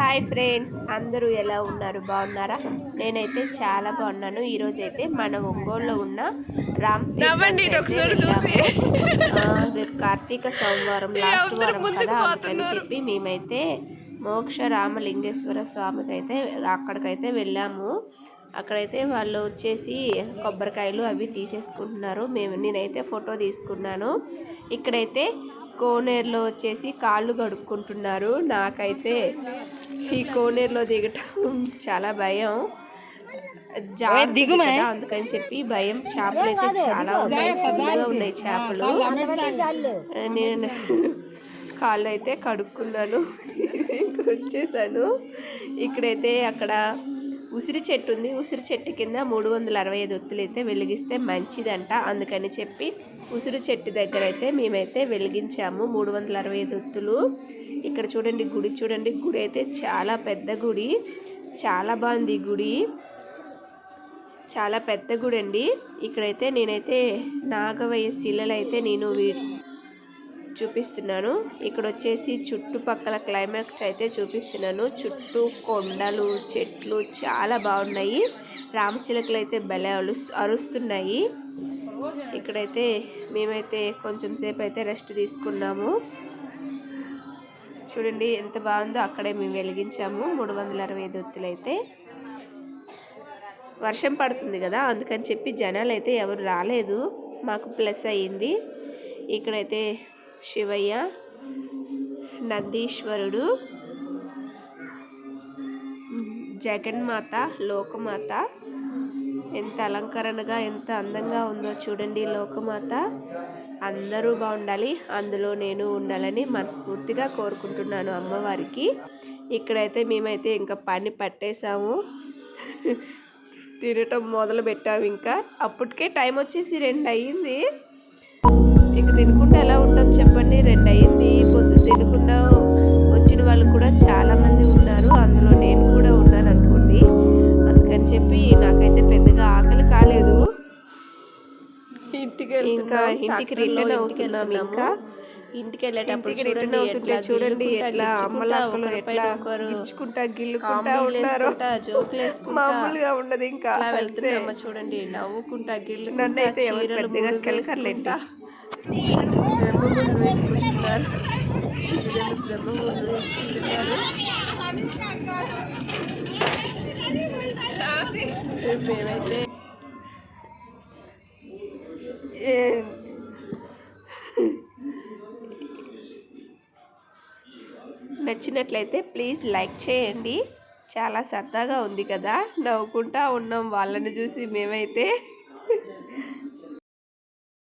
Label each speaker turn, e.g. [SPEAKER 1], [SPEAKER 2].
[SPEAKER 1] Hi friends అందరూ ఎలా ఉన్నారు? బాగున్నారా? నేనైతే చాలా బాగున్నాను. ఈరోజు అయితే మన ఒంగోలులో ఉన్న రామ్ కార్తీక సోమవారం లాస్ట్ వారం కదా
[SPEAKER 2] పోతున్నారు.
[SPEAKER 1] చెప్పి మేమైతే మోక్ష రామలింగేశ్వర స్వామికి అయితే అక్కడికైతే వెళ్ళాము. అక్కడైతే వాళ్ళు వచ్చేసి కొబ్బరికాయలు అవి తీసేసుకుంటున్నారు. మేము నేనైతే ఫోటో తీసుకున్నాను. ఇక్కడైతే కోనేరులో వచ్చేసి కాళ్ళు కడుక్కుంటున్నారు. నాకైతే ఈ కోనేరులో దిగటం చాలా భయం.
[SPEAKER 2] దిగుమే.
[SPEAKER 1] అందుకని చెప్పి భయం. చేపలు అయితే చాలా ఉన్నాయి. ఫుల్గా ఉన్నాయి చేపలు. నేను కాళ్ళు అయితే కడుక్కున్నాను. ఇక్కడ వచ్చేసాను. ఇక్కడైతే అక్కడ ఉసిరి చెట్టు ఉంది. ఉసిరి చెట్టు కింద మూడు వందల అరవై ఐదు ఒత్తులు అయితే వెలిగిస్తే మంచిదంట. అందుకని చెప్పి ఉసిరి చెట్టు దగ్గర అయితే మేమైతే వెలిగించాము. మూడు వందల అరవై ఐదు ఒత్తులు. ఇక్కడ చూడండి గుడి చూడండి. గుడి అయితే చాలా పెద్ద గుడి. చాలా బాగుంది గుడి. చాలా పెద్ద గుడి అండి ఇక్కడైతే నేనైతే నాగవయ్య శిలలు అయితే నేను వీ చూపిస్తున్నాను. ఇక్కడ వచ్చేసి చుట్టుపక్కల క్లైమాక్స్ అయితే చూపిస్తున్నాను. చుట్టూ కొండలు చెట్లు చాలా బాగున్నాయి. రామచిలకలు అయితే భలే అలు అరుస్తున్నాయి. ఇక్కడైతే మేమైతే కొంచెం సేపు అయితే రెస్ట్ తీసుకున్నాము. చూడండి ఎంత బాగుందో అక్కడే మేము వెలిగించాము. మూడు వందల అరవై ఐదు ఒత్తులు అయితే వర్షం పడుతుంది కదా అందుకని చెప్పి జనాలు అయితే ఎవరు రాలేదు. మాకు ప్లస్ అయ్యింది. ఇక్కడైతే శివయ్య నందీశ్వరుడు జగన్మాత లోకమాత. ఎంత అలంకరణగా ఎంత అందంగా ఉందో చూడండి లోకమాత. అందరూ బాగుండాలి అందులో నేను ఉండాలని మనస్ఫూర్తిగా కోరుకుంటున్నాను అమ్మవారికి. ఇక్కడైతే మేమైతే ఇంకా పని పట్టేశాము. తినటం మొదలు పెట్టాము ఇంకా. అప్పటికే టైం వచ్చేసి రెండు అయ్యింది. ఇంక తినకుండా
[SPEAKER 2] ఇంటికి
[SPEAKER 1] ఇంకా ఇంటికి రిటర్న్ అవుతున్నాం ఇంకా. ఇంటికి వెళ్ళేటప్పుడు రిటర్న్ అవుతుంటే చూడండి ఎట్లా అమ్మలక్కలు ఎట్లా గిచ్చుకుంటా గిల్లుకుంటా ఉన్నారు. మామూలుగా ఉండదు ఇంకా
[SPEAKER 2] వెళ్తున్నామా చూడండి నవ్వుకుంటా గిల్లు
[SPEAKER 1] నన్ను అయితే ఎవరు పెద్దగా కెలకర్లేంట?
[SPEAKER 2] బ్రహ్మములు వేసుకుంటున్నారు. చీరలు బ్రహ్మములు వేసుకుంటున్నారు. మేమైతే
[SPEAKER 1] నచ్చినట్లయితే ప్లీజ్ లైక్ చేయండి. చాలా సరదాగా ఉంది కదా. నవ్వుకుంటా ఉన్నాం వాళ్ళని చూసి మేమైతే.